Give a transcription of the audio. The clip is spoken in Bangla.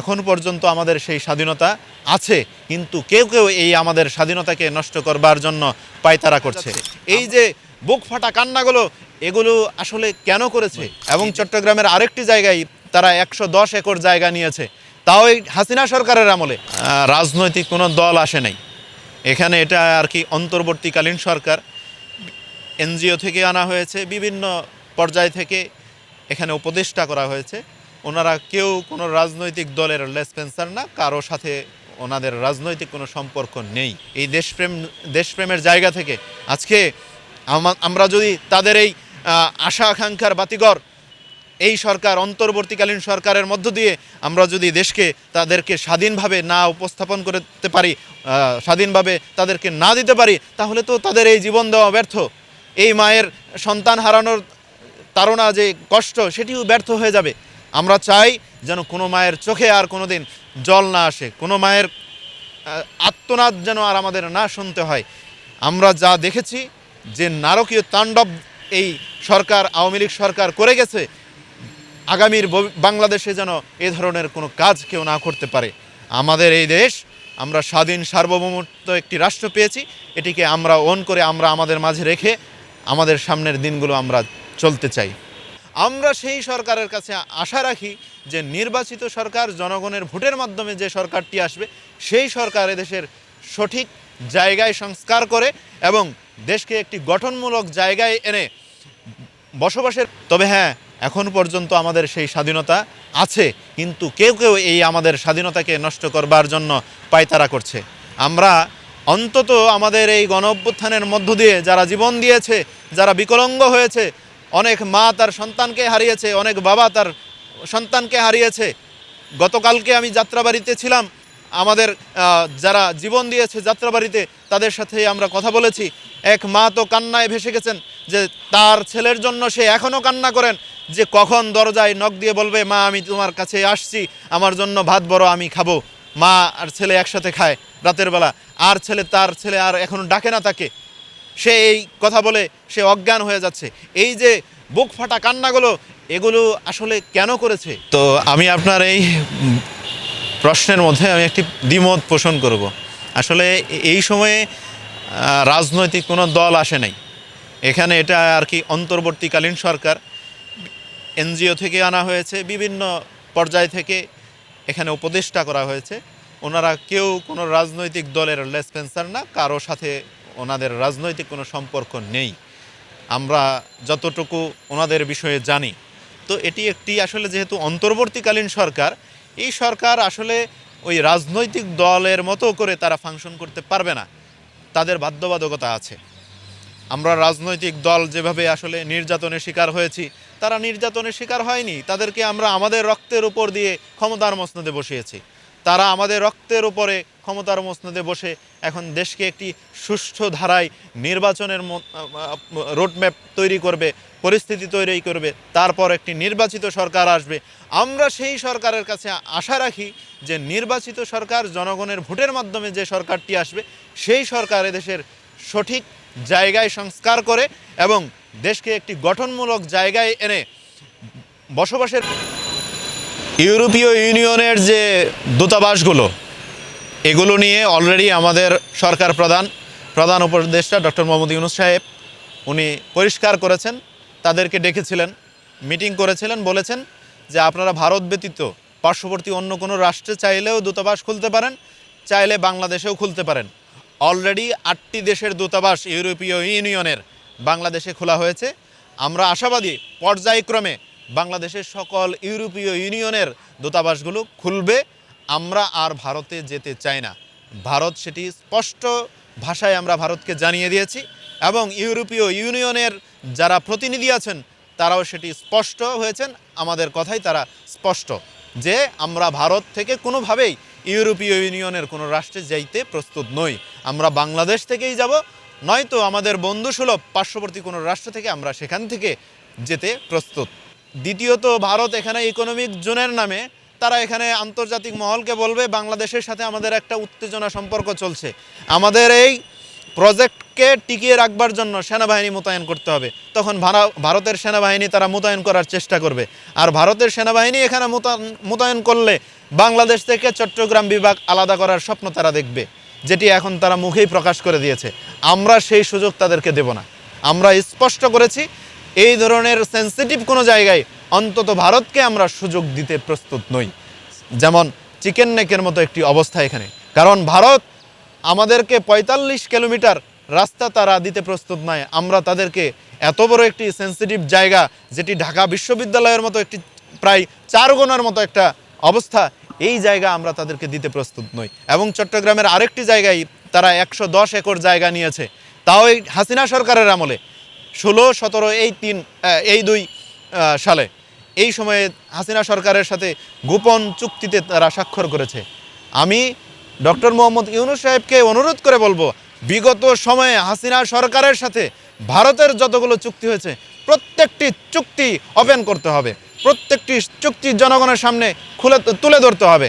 এখন পর্যন্ত আমাদের সেই স্বাধীনতা আছে, কিন্তু কেউ কেউ এই আমাদের স্বাধীনতাকে নষ্ট করবার জন্য পায়তারা করছে। এই যে বুক ফাটা কান্নাগুলো, এগুলো আসলে কেন করেছে? এবং চট্টগ্রামের আরেকটি জায়গায় তারা একশো দশ একর জায়গা নিয়েছে, তাও এই হাসিনা সরকারের আমলে। রাজনৈতিক কোনো দল আসে নাই। এখানে এটা আর কি অন্তর্বর্তীকালীন সরকার। এনজিও থেকে আনা হয়েছে, বিভিন্ন পর্যায় থেকে এখানে উপদেষ্টা করা হয়েছে। ওনারা কেউ কোনো রাজনৈতিক দলের লেসপেন্সার না, কারও সাথে ওনাদের রাজনৈতিক কোনো সম্পর্ক নেই। এই দেশপ্রেম, দেশপ্রেমের জায়গা থেকে আজকে আমরা যদি তাদের এই আশা আকাঙ্ক্ষার বাতিঘর, এই সরকার, অন্তর্বর্তীকালীন সরকারের মধ্য দিয়ে আমরা যদি দেশকে তাদেরকে স্বাধীনভাবে না উপস্থাপন করতে পারি স্বাধীনভাবে তাদেরকে না দিতে পারি, তাহলে তো তাদের এই জীবন দেওয়া ব্যর্থ। এই মায়ের সন্তান হারানোর তাড়না যে কষ্ট, সেটিও ব্যর্থ হয়ে যাবে। আমরা চাই যেন কোনো মায়ের চোখে আর কোনো দিন জল না আসে, কোনো মায়ের আত্মনাদ যেন আর আমাদের না শুনতে হয়। আমরা যা দেখেছি যে নারকীয় তাণ্ডব এই সরকার, আওয়ামী লীগ সরকার করে গেছে, আগামীর বাংলাদেশে যেন এ ধরনের কোনো কাজ কেউ না করতে পারে। আমাদের এই দেশ, আমরা স্বাধীন সার্বভৌমত্ব একটি রাষ্ট্র পেয়েছি, এটিকে আমরা অন করে আমরা আমাদের মাঝে রেখে আমাদের সামনের দিনগুলো আমরা চলতে চাই। আমরা সেই সরকারের কাছে আশা রাখি যে নির্বাচিত সরকার জনগণের ভোটের মাধ্যমে যে সরকারটি আসবে, সেই সরকার দেশের সঠিক জায়গায় সংস্কার করে এবং দেশকে একটি গঠনমূলক জায়গায় এনে বসবাসের তবে হ্যাঁ এখন পর্যন্ত আমাদের সেই স্বাধীনতা আছে, কিন্তু কেউ কেউ এই আমাদের স্বাধীনতাকে নষ্ট করবার জন্য পায়তারা করছে। আমরা অন্তত আমাদের এই গণ অভ্যুত্থানের মধ্য দিয়ে যারা জীবন দিয়েছে, যারা বিকলঙ্গ হয়েছে অনেক মা তার সন্তানকে হারিয়েছে, অনেক বাবা তার সন্তানকে হারিয়েছে। গতকালকে আমি যাত্রাবাড়িতে ছিলাম। আমাদের যারা জীবন দিয়েছে যাত্রাবাড়িতে, তাদের সাথে আমরা কথা বলেছি। এক মা তো কান্নায় ভেসে গেছেন যে তার ছেলের জন্য সে এখনও কান্না করেন যে কখন দরজায় নখ দিয়ে বলবে, মা, আমি তোমার কাছে আসছি, আমার জন্য ভাত বড়, আমি খাব। মা আর ছেলে একসাথে খায় রাতের বেলা। আর ছেলে, তার ছেলে আর এখনও ডাকে না তাকে। সে এই কথা বলে সে অজ্ঞান হয়ে যাচ্ছে। এই যে বুক ফাটা কান্নাগুলো, এগুলো আসলে কেন করেছে? তো আমি আপনার এই প্রশ্নের মধ্যে আমি একটি দ্বিমত পোষণ করব। আসলে এই সময়ে রাজনৈতিক কোনো দল আসে নাই। এখানে এটা আর কি অন্তর্বর্তীকালীন সরকার। এনজিও থেকে আনা হয়েছে, বিভিন্ন পর্যায় থেকে এখানে উপদেষ্টা করা হয়েছে। ওনারা কেউ কোনো রাজনৈতিক দলের লেসপেন্সার না, কারও সাথে ওনাদের রাজনৈতিক কোনো সম্পর্ক নেই। আমরা যতটুকু ওনাদের বিষয়ে জানি। তো এটি একটি আসলে যেহেতু অন্তর্বর্তীকালীন সরকার, এই সরকার আসলে ওই রাজনৈতিক দলের মতো করে তারা ফাংশন করতে পারবে না। তাদের বাধ্যবাধকতা আছে। আমরা রাজনৈতিক দল যেভাবে আসলে নির্যাতনের শিকার হয়েছি, তারা নির্যাতনের শিকার হয়নি। তাদেরকে আমরা আমাদের রক্তের উপর দিয়ে ক্ষমতার মসনদে বসিয়েছি। তারা আমাদের রক্তের উপরে ক্ষমতার মসনদে বসে এখন দেশকে একটি সুষ্ঠু ধারায় নির্বাচনের রোডম্যাপ তৈরি করবে, পরিস্থিতি তৈরি করবে, তারপর একটি নির্বাচিত সরকার আসবে। আমরা সেই সরকারের কাছে আশা রাখি যে নির্বাচিত সরকার জনগণের ভোটের মাধ্যমে যে সরকারটি আসবে, সেই সরকার দেশের সঠিক জায়গায় সংস্কার করে এবং দেশকে একটি গঠনমূলক জায়গায় এনে বসবাসের ইউরোপীয় ইউনিয়নের যে দূতাবাসগুলো, এগুলো নিয়ে অলরেডি আমাদের সরকার প্রধান প্রধান উপদেষ্টা ডক্টর মোহাম্মদ ইউনুস সাহেব, উনি পরিষ্কার করেছেন, তাদেরকে ডেকেছিলেন, মিটিং করেছিলেন, বলেছেন যে আপনারা ভারত ব্যতীত পার্শ্ববর্তী অন্য কোনো রাষ্ট্রে চাইলেও দূতাবাস খুলতে পারেন, চাইলে বাংলাদেশেও খুলতে পারেন। অলরেডি আটটি দেশের দূতাবাস ইউরোপীয় ইউনিয়নের বাংলাদেশে খোলা হয়েছে। আমরা আশাবাদী, পর্যায়ক্রমে বাংলাদেশের সকল ইউরোপীয় ইউনিয়নের দূতাবাসগুলো খুলবে। আমরা আর ভারতে যেতে চাই না। ভারত সেটি স্পষ্ট ভাষায় আমরা ভারতকে জানিয়ে দিয়েছি এবং ইউরোপীয় ইউনিয়নের যারা প্রতিনিধি আছেন, তারাও সেটি স্পষ্ট হয়েছেন। আমাদের কথাই তারা স্পষ্ট যে আমরা ভারত থেকে কোনোভাবেই ইউরোপীয় ইউনিয়নের কোনো রাষ্ট্রে যাইতে প্রস্তুত নই। আমরা বাংলাদেশ থেকেই যাব, নয়তো আমাদের বন্ধুসুলভ পার্শ্ববর্তী কোনো রাষ্ট্র থেকে আমরা সেখান থেকে যেতে প্রস্তুত। দ্বিতীয়ত, ভারত এখানে ইকোনমিক জোনের নামে তারা এখানে আন্তর্জাতিক মহলকে বলবে, বাংলাদেশের সাথে আমাদের একটা উত্তেজনা সম্পর্ক চলছে। আমাদের এই প্রজেক্টকে টিকিয়ে রাখবার জন্য সেনাবাহিনী মোতায়েন করতে হবে। তখন ভারতের সেনাবাহিনী তারা মোতায়েন করার চেষ্টা করবে। আর ভারতের সেনাবাহিনী এখানে মোতায়েন করলে বাংলাদেশ থেকে চট্টগ্রাম বিভাগ আলাদা করার স্বপ্ন তারা দেখবে, যেটি এখন তারা মুখেই প্রকাশ করে দিয়েছে। আমরা সেই সুযোগ তাদেরকে দেব না। আমরা স্পষ্ট করেছি এই ধরনের সেন্সিটিভ কোনো জায়গায় অন্তত ভারতকে আমরা সুযোগ দিতে প্রস্তুত নই। যেমন চিকেন নেকের মতো একটি অবস্থা এখানে। কারণ ভারত আমাদেরকে পঁয়তাল্লিশ কিলোমিটার রাস্তা তারা দিতে প্রস্তুত নয়। আমরা তাদেরকে এত বড় একটি সেন্সিটিভ জায়গা, যেটি ঢাকা বিশ্ববিদ্যালয়ের মতো একটি প্রায় চার গোনার মতো একটা অবস্থা, এই জায়গা আমরা তাদেরকে দিতে প্রস্তুত নই। এবং চট্টগ্রামের আরেকটি জায়গায় তারা একশো দশ একর জায়গা নিয়েছে। তাও এই হাসিনা সরকারের আমলে। ষোলো, সতেরো, এই তিন এই দুই সালে। এই সময়ে হাসিনা সরকারের সাথে গোপন চুক্তিতে তারা স্বাক্ষর করেছে। আমি ডক্টর মোহাম্মদ ইউনুস সাহেবকে অনুরোধ করে বলব, বিগত সময়ে হাসিনা সরকারের সাথে ভারতের যতগুলো চুক্তি হয়েছে, প্রত্যেকটি চুক্তি ওপেন করতে হবে। প্রত্যেকটি চুক্তি জনগণের সামনে খুলে, তুলে ধরতে হবে।